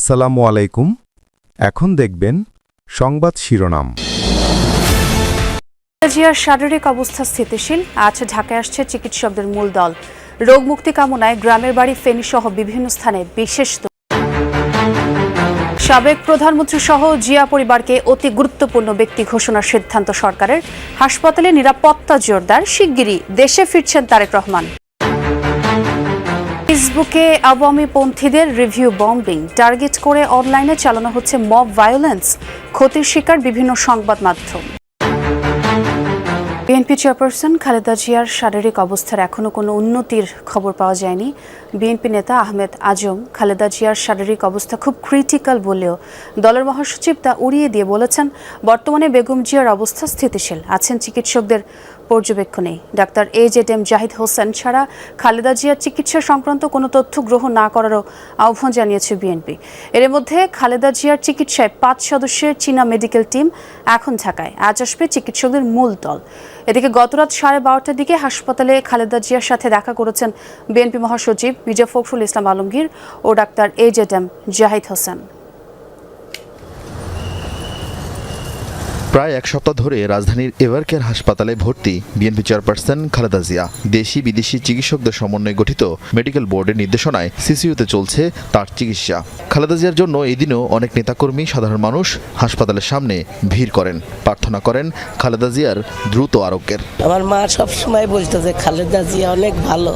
আসসালামু আলাইকুম। এখন দেখবেন সংবাদ শিরোনাম। জিয়ার শারীরিক অবস্থা স্থিতিশীল, আজ ঢাকায় আসছে চিকিৎসকদের মূল দল। রোগ মুক্তি কামনায় গ্রামের বাড়ি ফেনী সহ বিভিন্ন স্থানে বিশেষ সাবেক প্রধানমন্ত্রী সহ জিয়া পরিবারকে অতি গুরুত্বপূর্ণ ব্যক্তি ঘোষণার সিদ্ধান্ত সরকারের। হাসপাতালে নিরাপত্তা জোরদার, শিগগিরই দেশে ফিরছেন তারেক রহমান। ফেসবুকে আওয়ামী পন্থীদের রিভিউ বম্বিং। টার্গেট করে অনলাইনে চালানো হচ্ছে মব ভায়োলেন্স, ক্ষতির শিকার বিভিন্ন সংবাদ মাধ্যম। বিএনপি চেয়ারপারসন খালেদা জিয়ার শারীরিক অবস্থার এখনও কোনো উন্নতির খবর পাওয়া যায়নি। বিএনপি নেতা আহমেদ আজম খালেদা জিয়ার শারীরিক অবস্থা খুব ক্রিটিক্যাল বলেও দলের মহাসচিব তা উড়িয়ে দিয়ে বলেছেন, বর্তমানে বেগম জিয়ার অবস্থা স্থিতিশীল। আছেন চিকিৎসকদের পর্যবেক্ষণে। Doctor A Z M Zahid Hossain ছাড়া খালেদা জিয়ার চিকিৎসা সংক্রান্ত কোনো তথ্য গ্রহণ না করারও আহ্বান জানিয়েছে বিএনপি। এর মধ্যে খালেদা জিয়ার চিকিৎসায় পাঁচ সদস্যের চীনা মেডিকেল টিম এখন ঢাকায়। আজ আসবে চিকিৎসকদের মূল দল। এদিকে গতরাত সাড়ে বারোটার দিকে হাসপাতালে খালেদা জিয়ার সাথে দেখা করেছেন বিএনপি মহাসচিব মির্জা ফখরুল ইসলাম আলমগীর ও doctor A Z M Zahid Hossain. প্রায় এক সপ্তাহ ধরে রাজধানীর এভারকেয়ার হাসপাতালে ভর্তি বিএনপি চেয়ারপারসন খালেদা জিয়া। দেশি বিদেশি চিকিৎসকদের সমন্বয়ে গঠিত মেডিকেল বোর্ডের নির্দেশনায় সিসিইউতে চলছে তার চিকিৎসা। খালেদা জিয়ার জন্য এদিনও অনেক নেতাকর্মী, সাধারণ মানুষ হাসপাতালের সামনে ভিড় করেন। প্রার্থনা করেন খালেদা জিয়ার দ্রুত আরোগ্যের। আমার মা সবসময় বলতো যে, খালেদা জিয়া অনেক ভালো।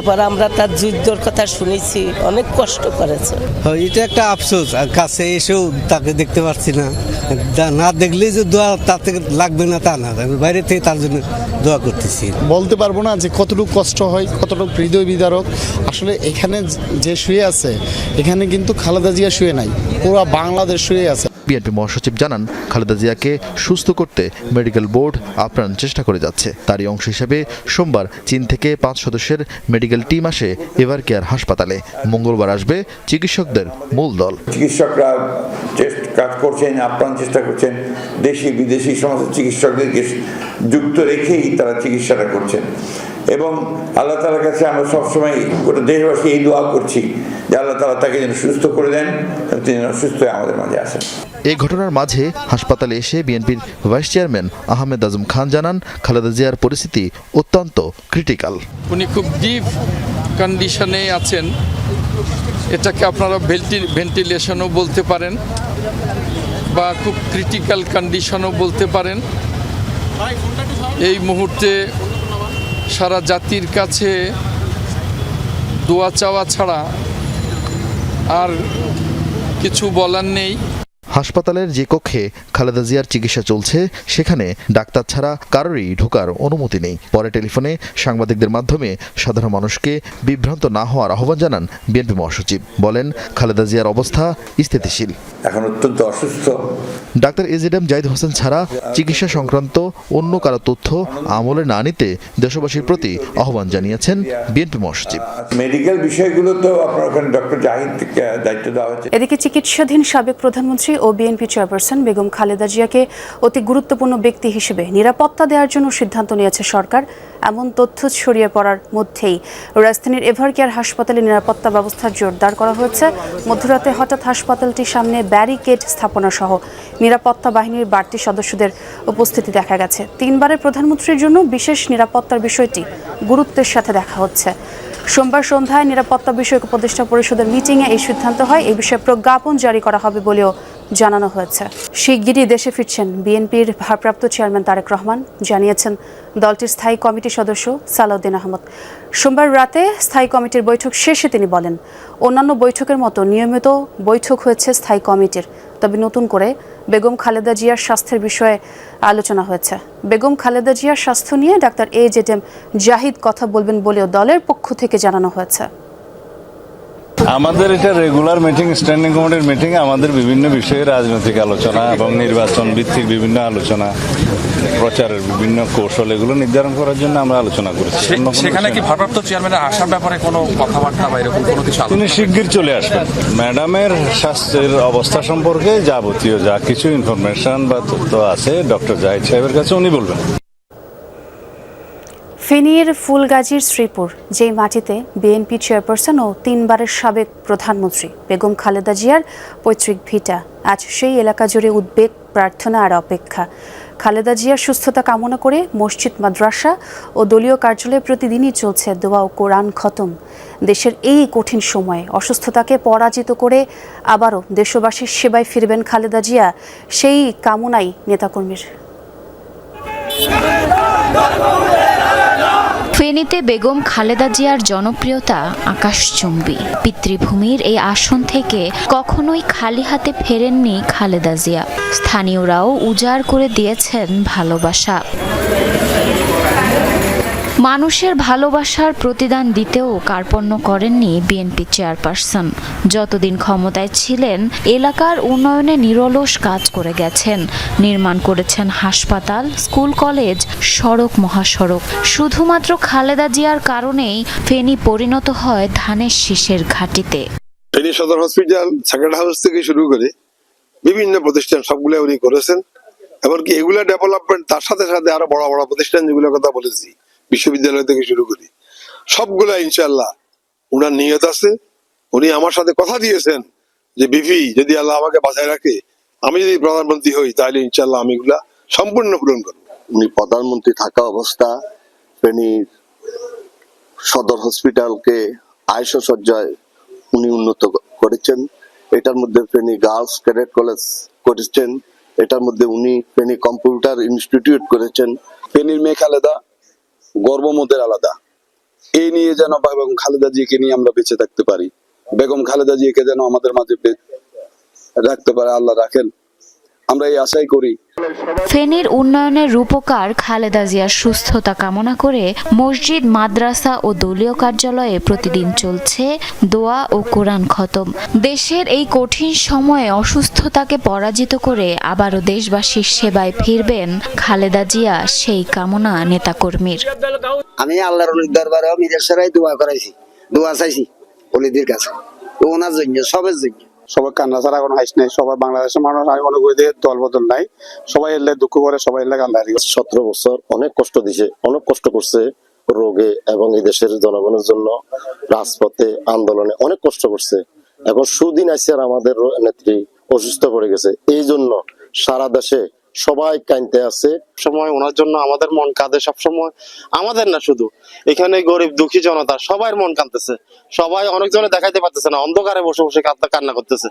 তারপর আমরা তার যুদ্ধর কথা শুনেছি অনেক কষ্ট করেছে। এটা একটা আফসোস আর কাছে এসেও তাকে দেখতে পাচ্ছি না। না দেখলেই যে দোয়া তার থেকে লাগবে না তা না আমি বাইরে থেকে তার জন্য দোয়া করতেছি। বলতে পারব না যে কতটুকু কষ্ট হয় কতটুকু হৃদয় বিদারক। আসলে এখানে যে শুয়ে আছে এখানে কিন্তু খালেদা জিয়া শুয়ে নাই পুরো বাংলাদেশ শুয়ে আছে। বিএনপি মহাসচিব জানান, খালেদা জিয়াকে সুস্থ করতে মেডিকেল বোর্ড আপ্রাণ চেষ্টা করে যাচ্ছে। তারই অংশ হিসেবে সোমবার চীন থেকে পাঁচ সদস্যের মেডিকেল টিম আসে এভার কেয়ার হাসপাতালে। মঙ্গলবার আসবে চিকিৎসকদের মূল দল। চিকিৎসকরা কাজ করছেন, আপ্রাণ চেষ্টা করছেন। দেশি বিদেশি সমস্ত চিকিৎসকদেরকে যুক্ত রেখেই তারা চিকিৎসাটা করছেন। এবং আল্লাহ তালার কাছে আমরা সবসময় গোটা দেশবাসী এই দোয়া করছি যে আল্লাহ তালা তাকে যেন সুস্থ করে দেন তিনি সুস্থ হয়ে আমাদের মাঝে আসেন। এই ঘটনার মাঝে হাসপাতালে এসে বিএনপির ভাইস চেয়ারম্যান আহমেদ আজম খান জানান খালেদা জিয়ার পরিস্থিতি অত্যন্ত ক্রিটিক্যাল। উনি খুব ডিপ কন্ডিশনে আছেন। এটাকে আপনারা ভেন্টি ভেন্টিলেশনও বলতে পারেন বা খুব ক্রিটিক্যাল কন্ডিশনও বলতে পারেন। এই মুহূর্তে সারা জাতির কাছে দোয়া চাওয়া ছাড়া আর কিছু বলার নেই। হাসপাতালের যে কক্ষে খালেদা জিয়ার চিকিৎসা চলছে সেখানে ডাক্তার ছাড়া কারোরই ঢোকার অনুমতি নেই। পরে টেলিফোনে সাংবাদিকদের মাধ্যমে সাধারণ মানুষকে বিভ্রান্ত না হওয়ার আহ্বান জানান বিএনপি মহাসচিব। বলেন খালেদা জিয়ার অবস্থা স্থিতিশীল। এখন অত্যন্ত অসুস্থ। ডাক্তার এজেডএম জাহিদ হোসেন ছাড়া চিকিৎসা সংক্রান্ত অন্য কারও তথ্য আমলে না নিতে দেশবাসীর প্রতি আহ্বান জানিয়েছেন বিএনপি মহাসচিব। মেডিকেল বিষয়গুলো তো আপনার ওখানে ডক্টর জাহিদকে দায়িত্ব দেওয়া হয়েছে। এদিকে চিকিৎসাধীন সাবেক প্রধানমন্ত্রী ও বিএনপি চেয়ারপারসন বেগম খালেদা জিয়াকে অতি গুরুত্বপূর্ণ ব্যক্তি হিসেবে নিরাপত্তা দেওয়ার জন্য সিদ্ধান্ত নিয়েছে সরকার। এমন তথ্য ছড়িয়ে পড়ার মধ্যেই রাজধানীর এভারকেয়ার হাসপাতালে নিরাপত্তা ব্যবস্থা জোরদার করা হয়েছে। মধ্যরাতে হঠাৎ হাসপাতালটির সামনে ব্যারিকেড স্থাপনা সহ নিরাপত্তা বাহিনীর বাড়তি সদস্যদের উপস্থিতি দেখা গেছে। তিনবারের প্রধানমন্ত্রীর জন্য বিশেষ নিরাপত্তার বিষয়টি গুরুত্বের সাথে দেখা হচ্ছে। সোমবার সন্ধ্যায় নিরাপত্তা বিষয়ক উপদেষ্টা পরিষদের মিটিংয়ে এই সিদ্ধান্ত হয়। এই বিষয়ে প্রজ্ঞাপন জারি করা হবে বলেও জানানো হয়েছে। শিগগিরই দেশে ফিরছেন বিএনপির ভারপ্রাপ্ত চেয়ারম্যান তারেক রহমান। জানিয়েছেন দলটির স্থায়ী কমিটির সদস্য সালাউদ্দিন আহমদ। সোমবার রাতে স্থায়ী কমিটির বৈঠক শেষে তিনি বলেন, অন্যান্য বৈঠকের মতো নিয়মিত বৈঠক হয়েছে স্থায়ী কমিটির। তবে নতুন করে বেগম খালেদা জিয়ার স্বাস্থ্যের বিষয়ে আলোচনা হয়েছে। বেগম খালেদা জিয়ার স্বাস্থ্য নিয়ে doctor A Z M Zahid কথা বলবেন বলেও দলের পক্ষ থেকে জানানো হয়েছে। আমাদের এটা রেগুলার মিটিং স্ট্যান্ডিং কমিটির মিটিং আমাদের বিভিন্ন বিষয়ে রাজনৈতিক আলোচনা এবং নির্বাচন ভিত্তিক বিভিন্ন আলোচনা। প্রচারের বিভিন্ন কৌশল এগুলো নির্ধারণ করার জন্য আমরা আলোচনা করেছি। সেখানে কি ভারপ্রাপ্ত চেয়ারম্যানের আসার ব্যাপারে কোনো কথাবার্তা বা এরকম কোনো কিছু তিনি শিগগির চলে আসবেন। ম্যাডামের স্বাস্থ্যের অবস্থা সম্পর্কে যাবতীয় যা কিছু ইনফরমেশন বা তথ্য আছে ডক্টর জাহিদ সাহেবের কাছে উনি বলবেন। ফেনীর ফুলগাজীর শ্রীপুর যেই মাটিতে বিএনপি চেয়ারপারসন ও তিনবারের সাবেক প্রধানমন্ত্রী বেগম খালেদা জিয়ার পৈতৃক ভিটা। আজ সেই এলাকা জুড়ে উদ্বেগ প্রার্থনা আর অপেক্ষা। খালেদা জিয়ার সুস্থতা কামনা করে মসজিদ, মাদ্রাসা ও দলীয় কার্যালয়ে প্রতিদিনই চলছে দোয়া ও কোরআন খতম। দেশের এই কঠিন সময়ে অসুস্থতাকে পরাজিত করে আবারও দেশবাসীর সেবায় ফিরবেন খালেদা জিয়া। সেই কামনাই নেতাকর্মীর। ফেনীতে বেগম খালেদা জিয়ার জনপ্রিয়তা আকাশচুম্বী। পিতৃভূমির এই আসন থেকে কখনোই খালি হাতে ফেরেননি খালেদা জিয়া। স্থানীয়রাও উজাড় করে দিয়েছেন ভালোবাসা। মানুষের ভালোবাসার প্রতিদান দিতেও কার্পণ্য করেননি বিএনপি চেয়ারপারসন। যতদিন ক্ষমতায় ছিলেন, এলাকার উন্নয়নে নিরলস কাজ করে গেছেন। নির্মাণ করেছেন হাসপাতাল, স্কুল কলেজ, সড়ক মহাসড়ক। শুধুমাত্র খালেদা জিয়ার কারণেই ফেনী পরিণত হয় ধানের শীষের ঘাটিতে। ফেনী সদর হসপিটাল, সেকেন্ড হাউস থেকে শুরু করে বিভিন্ন প্রতিষ্ঠান সবগুলো উনি করেছেন। এমনকি এগুলো ডেভেলপমেন্ট তার সাথে সাথে আরও বড় বড় প্রতিষ্ঠান যেগুলোর কথা বলেছি। বিশ্ববিদ্যালয় থেকে শুরু করি। সবগুলা ইনশাল্লাহ উনার নিয়ত আছে। উনি আমার সাথে কথা দিয়েছেন যে বিপি যদি আল্লাহ আমাকে বাঁচায় রাখে আমি যদি প্রধানমন্ত্রী হই তাহলে ইনশাল্লাহ আমি এগুলা সম্পূর্ণ পূরণ করব। উনি প্রধানমন্ত্রী থাকা অবস্থা ফেনীর সদর হসপিটালকে আয়ুষ সজ্জায় উনি উন্নত করেছেন। এটার মধ্যে ফেনী গার্লস ক্যাডেট কলেজ করেছেন। এটার মধ্যে উনি ফেনী কম্পিউটার ইনস্টিটিউট করেছেন। ফেনীর মেয়ে খালেদা গর্বমতের আলাদা। এই নিয়ে যেন বেগম খালেদা জিকে নিয়ে আমরা বেঁচে থাকতে পারি। বেগম খালেদা জিকে যেন আমাদের মাঝে রাখতে পারে, আল্লাহ রাখেন। আমরা এই আশাই করি ফেনীর উন্নয়নের রূপকার খালেদা জিয়ার সুস্থতা কামনা করে মসজিদ, মাদ্রাসা ও দলীয় কার্যালয়ে প্রতিদিন চলছে দোয়া ও কোরআন খতম। দেশের এই কঠিন সময়ে অসুস্থতাকে পরাজিত করে আবারও দেশবাসীর সেবায় ফিরবেন খালেদা জিয়া, সেই কামনা নেতাকর্মীর। আমি আল্লাহর দরবারে সেরাই দোয়া করাইছি, দোয়া চাইছি অলিদের কাছে। ওনার জন্য, সবের জন্য। সবাই কান্না ছাড়া কোনো হাইস নাই, সবাই বাংলাদেশের মানুষ, আমি মনে করি দল বদল নাই। সবাই এলে দুঃখ করে, সবাই এলে কান্না সতেরো বছর অনেক কষ্ট দিছে, অনেক কষ্ট করছে রোগে এবং এই দেশের জনগণের জন্য রাজপথে আন্দোলনে অনেক কষ্ট করছে। এখন সুদিন আইসিয়ার আমাদের নেত্রী অসুস্থ পড়ে গেছে। এই জন্য সারা দেশে সবাই কানতে আছে। সময় ওনার জন্য আমাদের মন কাঁদে সব সময় আমাদের না শুধু। এখানে গরিব, দুঃখী জনতা সবার মন কাঁদতেছে। সবাই অনেকজনে দেখাইতে পারতেছে না, অন্ধকারে বসে বসে কাঁদতে, কান্না করতেছে।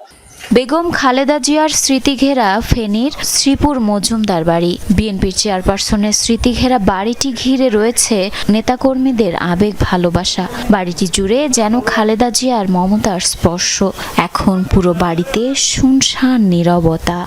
বেগম খালেদা জিয়ার স্মৃতিঘেরা ফেনীর শ্রীপুর মজুমদার বাড়ি। বিএনপির চেয়ারপারসনের স্মৃতিঘেরা বাড়িটি ঘিরে রয়েছে নেতাকর্মীদের আবেগ, ভালোবাসা। বাড়িটি জুড়ে যেন খালেদা জিয়ার মমতার স্পর্শ। এখন পুরো বাড়িতে শুনশান, নীরবতা।